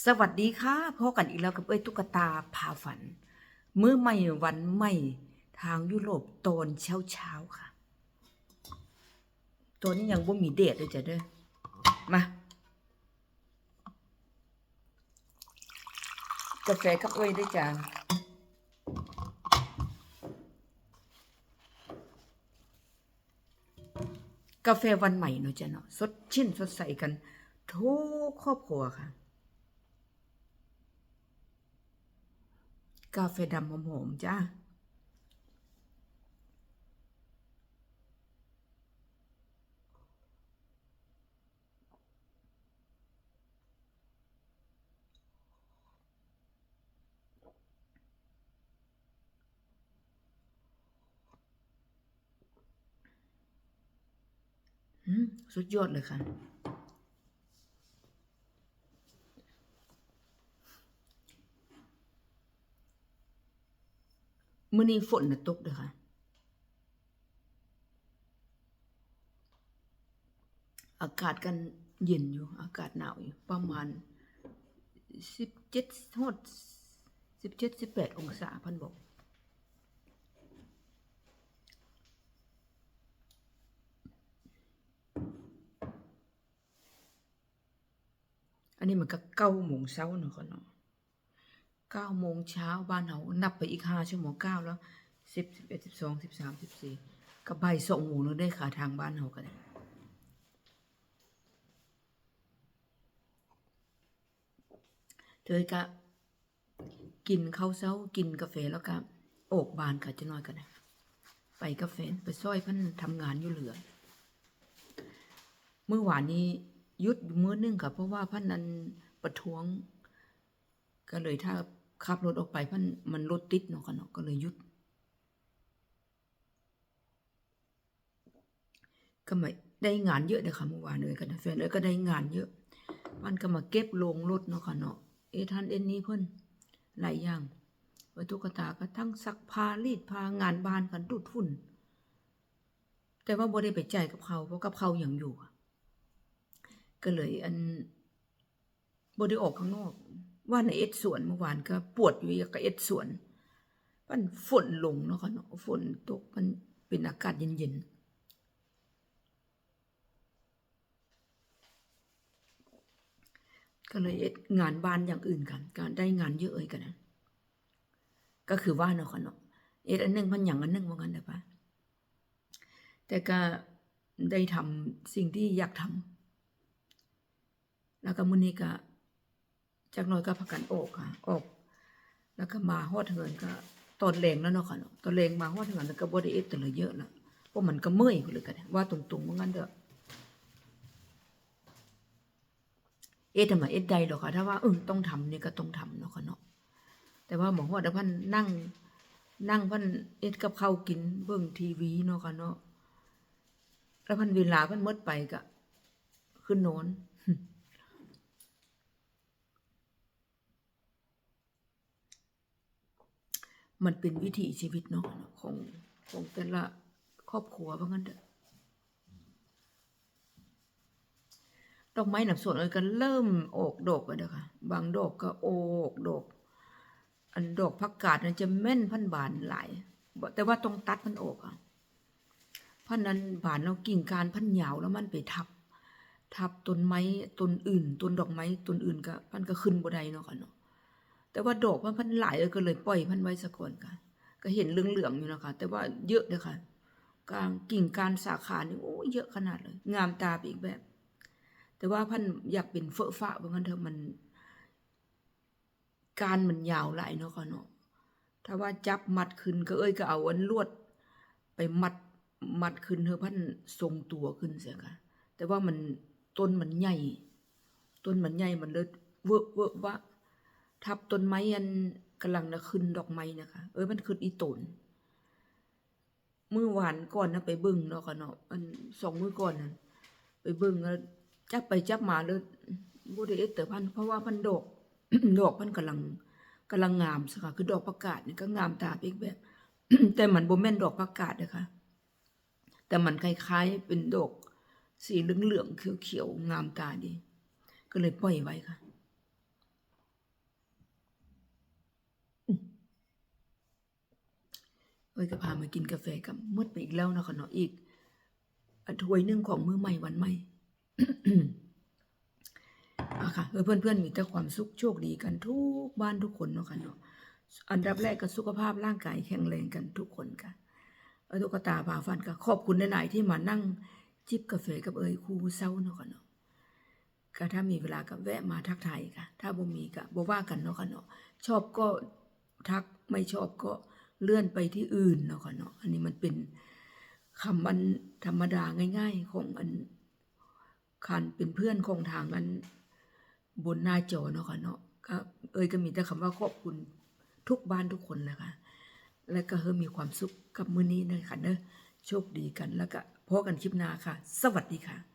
สวัสดีค่ะพบกันอีกแล้วกับเอ้ยตุ๊กตาพาฝันเมื่อไม่วันไม่ทางยุโรปตอนเช้าเช้าค่ะ ตัวนี้ยังบ่มีเดทเลยจ้ะเด้อมา กาแฟกับเอ้ยด้วยจ้ะกาแฟวันใหม่เนาะจ้ะเนาะสดชื่นสดใสกันทุกครอบครัวค่ะ กาแฟดำหอมๆจ้าสุดยอดเลยค่ะ มื่อนี้ฝนน่ะตกเด้อค่ะ อากาศกันเย็นอยู่ อากาศหนาวอยู่ ประมาณสิบเจ็ดฮอดสิบเจ็ดสิบแปดองศาพันบอกอันนี้มันก็เก้าโมงเช้าเนาะค่ะเนาะ เก้าโมงเช้าบ้านเรานับไปอีกห้าชั่วโมงเก้าแล้วสิบสิบเอ็ดสิบสองสิบสามสิบสี่ก็บ่ายสองโมงแล้วได้ขาทางบ้านเรากันเธอก็กินข้าวเช้ากินกาแฟแล้วก็โอกบานค่ะจะน้อยกันนะไปกาแฟไปซ้อยพันทำงานอยู่เหลือเมื่อวานนี้ยุดมื้อนึงค่ะเพราะว่าพันนั้นประท้วงก็เลยถ้า ขับรถออกไปมันมันรถติดเนาะค่ะเนาะก็เลยหยุดก็ไม่ได้งานเยอะเลยค่ะเมื่อวานเลยกันแฟนเลยก็ได้งานเยอะมันก็มาเก็บลงรถเนาะค่ะเนาะเอทันเอ็นนี้เพิ่นหลายอย่างวัตถุกตาก็ทั้งซักผ้ารีดผ้างานบ้านกันดูดฝุ่น แต่ว่าบ่ได้ไปใจกับเขาเพราะกับเขาอย่างอยู่ก็เลยอันบ่ได้ออกข้างนอก ว่าในเอ็ดสวนเมื่อวานก็ปวดอยู่กับเอ็ดสวนมันฝนลงเนาะค่ะเนาะฝนตกมันเป็นอากาศเย็นๆก็เลยเอ็ดงานบ้านอย่างอื่นกัน การได้งานเยอะเอ่ยกันนะก็คือว่าเนาะค่ะเนาะเอ็ดอันหนึงพันอย่างอันหนึงว่างั้นเด้อปะแต่ก็ได้ทำสิ่งที่อยากทำแล้วก็มื้อนี้ก็ จากน้อยก็พักกันอกค่ะอกแล้วก็มาฮอดเหินก็ตอนแรงแล้วเนาะค่ะเนาะตอนแรงมาฮอดเหินแล้วก็บ่ได้เอ็ดแต่ละเยอะละเพราะมันก็เมื่อยพุ่นเลยกันว่าตรงๆว่างั้นเด้อเอ็ดทำไมเอ็ดใดหรอกค่ะถ้าว่าเออต้องทำเนี่ยก็ต้องทำเนาะค่ะเนาะแต่ว่าหมอฮอดแล้วพันนั่ง นั่งพันเอ็ดกับข้าวกินเบิ่งทีวีเนาะค่ะเนาะแล้วพันเวลาพันมดไปก็ขึ้นนอน มันเป็นวิถีชีวิตเนาะของของแต่ละครอบครัวว่างั้นเถอดอกไม้หนับส่วนเลยก็เริ่มออกดอกแล้วเด้อค่ะ บางดอกก็ออกดอก อันดอกผักกาดนั้นจะแม่นพันบานหลายแต่ว่าต้องตัดมันออกอะพันนั้นบานเรากิ่งการพันยาวแล้วมันไปทับ ทับต้นไม้ต้นอื่นต้นดอกไม้ต้นอื่นก็พันก็ขึ้นบ่ได้เนาะค่ะเนาะ แต่ว่าดอกมันพันหลายเลยก็เลยปล่อยพันไว้สักก่อนค่ะ ก็เห็นเหลืองๆอยู่นะคะ แต่ว่าเยอะเลยค่ะกลางกิ่งการสาขานี่โอ้เยอะขนาดเลย งามตาไปอีกแบบ แต่ว่าพันอยากเป็นเฟอะฟ้าบางกันเถอมัน การมันยาวหลายเนาะค่ะเนาะถ้าว่าจับมัดขึ้นก็เอ้ยก็เอาอันลวด ไปมัดมัดขึ้นเธอพันทรงตัวขึ้นเสียค่ะ แต่ว่ามันต้นมันใหญ่ ต้นมันใหญ่มันเลยเวอะเวอะวะ ทับต้นไม้อันกำลังนะขึ้นดอกไม้นะคะ เอ้ยมันขึ้นอีตนมื้อวานก่อนนะไปเบิ่งเนาะค่ะเนาะอันสองมื้อก่อนนั้นไปเบิ่งแล้วจับไปจับมาเลยบ่ได้เอ็ดแต่พันเพราะว่าพันดอกดอกพันกำลังกำลังงามสค่ะคือดอกประกาศนี่ก็งามตาไปอีกแบบ แต่มันบ่แม่นดอกประกาศนะคะแต่มันคล้ายๆเป็นดอกสีเหลืองๆเขียวๆงามตาดี ก็เลยปล่อยไว้ค่ะ อ้ ยก็พามากินกาแฟกับมืดไปอีกแล้วนะค่ะเนาะอีกอถ้วยนึงของมื้อใหม่วันใหม่อะค่ะเออเพื่อนๆมีแต่ความสุขโชคดีกันทุกบ้านทุกคนเนาะค่ะเนาะอันดับแรกก็สุขภาพร่างกายแข็งแรงกันทุกคนค่ะเอตุ๊กตาพาฟันก็ขอบคุณหลายๆที่มานั่งจิบกาแฟกับเอยครูเศร้าเนาะค่ะเนาะก็ถ้ามีเวลาก็แวะมาทักทายค่ะ ถ้าบ่มีก็บ่ว่ากันเนาะค่ะเนาะชอบก็ทักไม่ชอบก็ เลื่อนไปที่อื่นเนาะค่ะเนาะอันนี้มันเป็นคำมันธรรมดาง่าย ๆของอันคันเป็นเพื่อนของทางอันบนหน้าจอเนาะค่ะเนาะก็เอ้ยก็มีแต่คำว่าขอบคุณทุกบ้านทุกคนนะคะ และก็เฮอมีความสุขกับมื้อนี้นยค่ะเนอะโชคดีกันแล้วก็พบกันคลิปหน้าค่ะ สวัสดีค่ะ